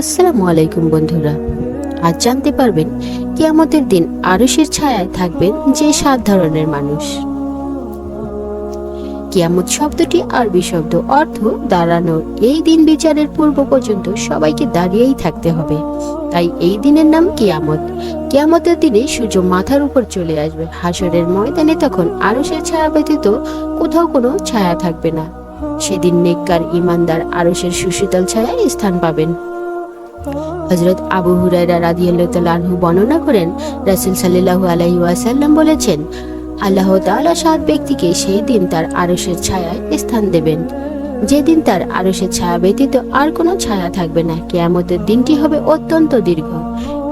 আসসালামু আলাইকুম বন্ধুরা। আজ জানতে পারবেন, কিয়ামতের দিন আরশের ছায়ায় থাকবেন যে সাত ধরনের মানুষ। কিয়ামত শব্দটি আরবি শব্দ অর্থ দাঁড়ানো এই দিন বিচারের পূর্ব পর্যন্ত সবাইকে দাঁড়িয়েই থাকতে হবে। তাই এই দিনের নাম কিয়ামত। কিয়ামতের দিনে সূর্য মাথার উপর চলে আসবে। হাসরের ময়দানে তখন আরশের ছায়া ব্যতীত কোথাও কোনো ছায়া থাকবে না। সেদিন নেককার ইমানদার আরশের সুশীতল ছায়ায় স্থান পাবেন। হজরত আবু হুরায়রা রাদিয়াল্লাহু বর্ণনা করেন, রাসূল সাল্লাল্লাহু আলাইহি ওয়াসাল্লাম বলেছেন, আল্লাহ তাআলা সাত ব্যক্তিকে সেই দিন তার আরশের ছায়ায় স্থান দেবেন। যেদিন তার আরশের ছায়া ব্যতীত আর কোনো ছায়া থাকবে না। কিয়ামতের দিনটি হবে অত্যন্ত দীর্ঘ।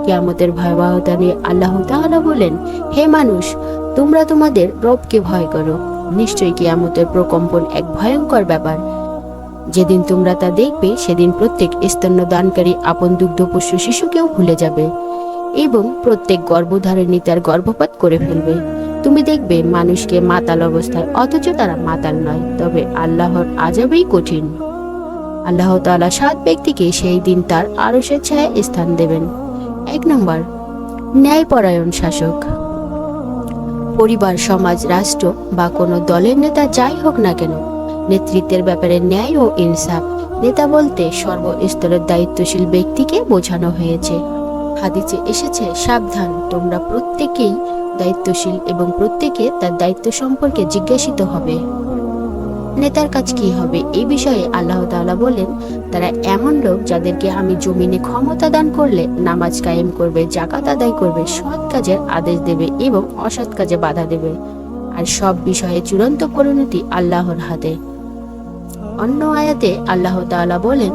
কিয়ামতের ভয়াবহতা নিয়ে আল্লাহ তাআলা বলেন, হে মানুষ, তোমরা তোমাদের রবকে ভয় করো। নিশ্চয়ই কিয়ামতের প্রকম্পন এক ভয়ঙ্কর ব্যাপার। যেদিন তোমরা তা দেখবে, সেদিন প্রত্যেক স্তন্য দানকারী আপন দুগ্ধপুষ্য শিশুকেও ভুলে যাবে এবং প্রত্যেক গর্ভধারিণী তার গর্ভপাত করে ফেলবে। তুমি দেখবে মানুষকে মাতাল অবস্থায়, অথচ তারা মাতাল নয়, তবে আল্লাহর আজাবেই কঠিন। আল্লাহ তালা সাত ব্যক্তিকে সেই দিন তার আরশের ছায় স্থান দেবেন। এক নম্বর, ন্যায়পরায়ণ শাসক। পরিবার, সমাজ, রাষ্ট্র বা কোনো দলের নেতা যাই হোক না কেন নেতৃত্বের ব্যাপারে ন্যায় ও ইনসাফ। নেতা বলতে সর্বস্তরের দায়িত্বশীল ব্যক্তিকে বোঝানো হয়েছে। হাদিসে এসেছে, সাবধান, তোমরা প্রত্যেকেই দায়িত্বশীল এবং প্রত্যেকে তার দায়িত্ব সম্পর্কে জিজ্ঞাসিত হবে। নেতার কাজ কি হবে? এই বিষয়ে আল্লাহ তাআলা বলেন, তারা এমন লোক যাদেরকে আমি জমিনে ক্ষমতা দান করলে, নামাজ কায়েম করবে জাকাত আদায় করবে, সৎ কাজের আদেশ দেবে এবং অসৎ কাজে বাধা দেবে। আর সব বিষয়ে চূড়ান্ত পরিণতি আল্লাহর হাতে। অন্য আয়াতে আল্লাহ তাআলা বলেন,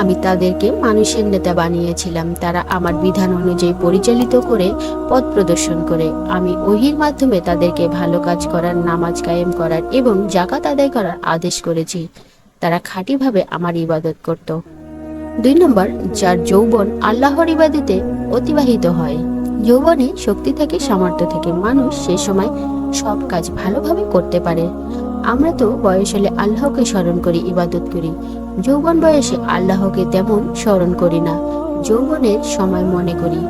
আমি তাদেরকে মানুষের নেতা বানিয়েছিলাম। তারা আমার বিধান অনুযায়ী পরিচালিত করে পথ প্রদর্শন করে। আমি ওহির মাধ্যমে তাদেরকে ভালো কাজ করার, নামাজ কায়েম করার এবং জাকাত আদায় করার আদেশ করেছি। তারা খাঁটিভাবে আমার ইবাদত করত। দুই নম্বর, যার যৌবন আল্লাহর ইবাদতে অতিবাহিত হয়। যৌবনে শক্তি থেকে, সামর্থ্য থেকে। মানুষ সে সময় সব কাজ ভালোভাবে করতে পারে। আমরা তো বয়স হলে আল্লাহকে স্মরণ করি, ইবাদত করি। যৌবন বয়সে আল্লাহকে তেমন স্মরণ করি না। যৌবনের সময় মনে করি।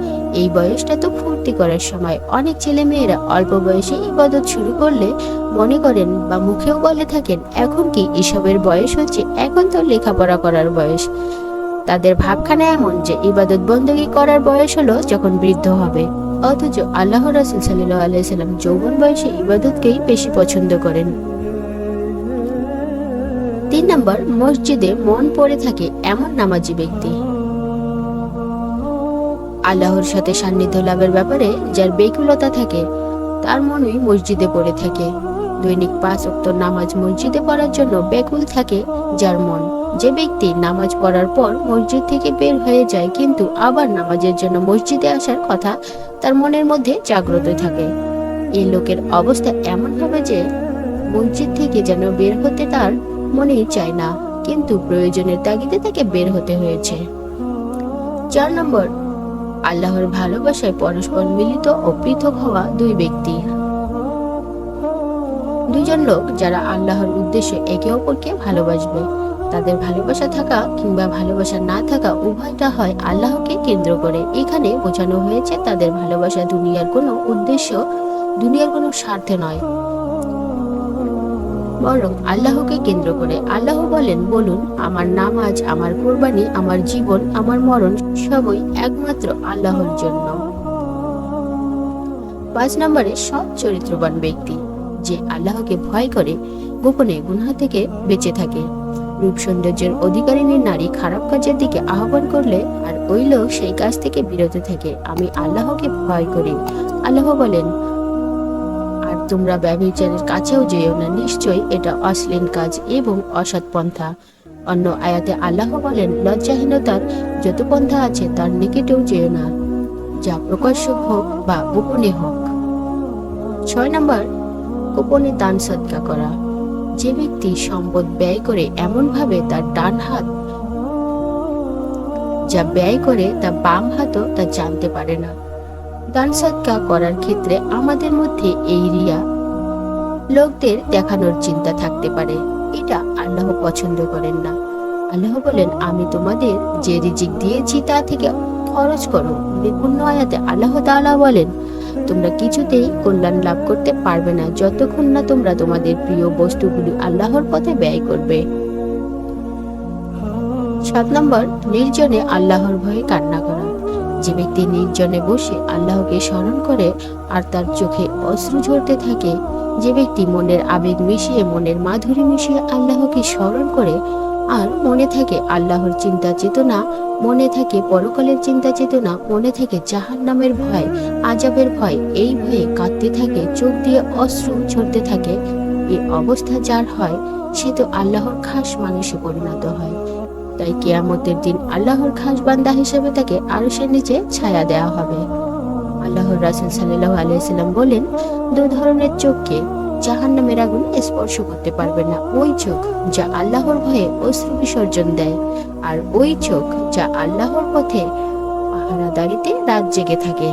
এই বয়সটা তো ফুর্তি করার সময়। অনেক ছেলে মেয়েরা অল্প বয়সে ইবাদত শুরু করলে মনে করেন বা মুখেও বলে থাকেন, এখন কি এসবের বয়স হচ্ছে? এখন তো লেখাপড়া করার বয়স। তাদের ভাবখানা এমন যে ইবাদত বন্দী করার বয়স হলো যখন বৃদ্ধ হবে। অথচ আল্লাহ রাসুল সাল্লাহ আলাইসাল্লাম যৌবন বয়সে ইবাদতকেই বেশি পছন্দ করেন। নম্বর মসজিদে মন পড়ে থাকে এমন নামাজি ব্যক্তি। আল্লাহর সাথে সান্নিধ্য লাভের ব্যাপারে যার বেকুলতা থাকে, তার মনই মসজিদে পড়ে থাকে। দৈনিক পাঁচ অক্ত নামাজ মসজিদে পড়ার জন্য বেকুল থাকে যার মন। যে ব্যক্তি নামাজ পড়ার পর মসজিদ থেকে বের হয়ে যায় কিন্তু আবার নামাজের জন্য মসজিদে আসার কথা তার মনের মধ্যে জাগ্রত থাকে। এই লোকের অবস্থা এমন হবে যে মসজিদ থেকে যেন বের হতে তার মনেই চায় না, কিন্তু প্রয়োজনের তাগিদে তাকে বের হতে হয়েছে। চার নম্বর, আল্লাহর ভালোবাসায় পরস্পর মিলিত ও পৃথক হওয়া দুই ব্যক্তি। দুজন লোক যারা আল্লাহর উদ্দেশ্যে একে অপরকে ভালোবাসবে। তাদের ভালোবাসা থাকা কিংবা ভালোবাসা না থাকা উভয়টা হয় আল্লাহকে কেন্দ্র করে। এখানে বোঝানো হয়েছে তাদের ভালোবাসা দুনিয়ার কোনো উদ্দেশ্য, দুনিয়ার কোনো স্বার্থে নয়। বরং আল্লাহকে কেন্দ্র করে আল্লাহ বলেন, বলুন, আমার নামাজ, আমার কোরবানি, আমার জীবন, আমার মরণ সবই একমাত্র আল্লাহর জন্য। পাঁচ নম্বরে, সৎ চরিত্রবান ব্যক্তি, যে আল্লাহকে ভয় করে, গোপনে গুনহা থেকে বেঁচে থাকে। রূপ সৌন্দর্যের অধিকারিণী নারী খারাপ কাজের দিকে আহ্বান করলে আর ওই লোক সেই কাজ থেকে বিরত থাকে। আমি আল্লাহকে ভয় করি। আল্লাহ বলেন তোমরা ব্যভিচারের কাছেও যেও না। নিশ্চয়ই এটা অশ্লীল কাজ এবং অসৎ পন্থা। অন্য আয়াতে আল্লাহ বলেন, লজ্জাহীনতার যত পন্থা আছে তার নিকটেও যেও না, যা প্রকাশ্য হোক বা গোপনে হোক। ছয় নম্বর, গোপনে দান সৎকা করা। যে ব্যক্তি সম্পদ ব্যয় করে এমন ভাবে তার ডান হাত যা ব্যয় করে তা বাম হাতও তা জানতে পারে না। দান সৎকা করার ক্ষেত্রে আমাদের মধ্যে এই রিয়া লোকদের দেখানোর চিন্তা থাকতে পারে। এটা আল্লাহ পছন্দ করেন না। আল্লাহ বলেন, আমি তোমাদের যে রিজিক দিয়েছি তা থেকে খরচ করো। বিভিন্ন আয়াতে আল্লাহ তাআলা বলেন, তোমরা কিছুতেই কল্যাণ লাভ করতে পারবে না যতক্ষণ না তোমরা তোমাদের প্রিয় বস্তুগুলি আল্লাহর পথে ব্যয় করবে। সাত নম্বর, নির্জনে আল্লাহর ভয়ে কান্না করা। যে ব্যক্তি নির্জনে বসে আল্লাহকে স্মরণ করে আর তার চোখে অশ্রু ঝরতে থাকে, যে ব্যক্তি মনের আবেগ মিশিয়ে মনের মাধুরী মিশিয়ে আল্লাহকে স্মরণ করে আর মনে থাকে আল্লাহর চিন্তা চেতনা, মনে থাকে পরকালের চিন্তা চেতনা, মনে থাকে জাহান নামের ভয় আজাবের ভয়, এই ভয়ে কাঁদতে থাকে, চোখ দিয়ে অশ্রু ঝরতে থাকে। এই অবস্থা যার হয়, সে তো আল্লাহর খাস মানুষে পরিণত হয়। তাই কেয়ামতের দিন আল্লাহর খাস বান্দা হিসেবে তাকে আরশের নিচে ছায়া দেওয়া হবে। আল্লাহর রাসূল সাল্লাল্লাহু আলাহিসাল্লাম বলেন, দু ধরনের চোখকে জাহান্নামের আগুন স্পর্শ করতে পারবে না। ওই চোখ যা আল্লাহর ভয়ে অশ্রু বিসর্জন দেয় আর ওই চোখ যা আল্লাহর পথে পাহারাদারিতে রাত জেগে থাকে।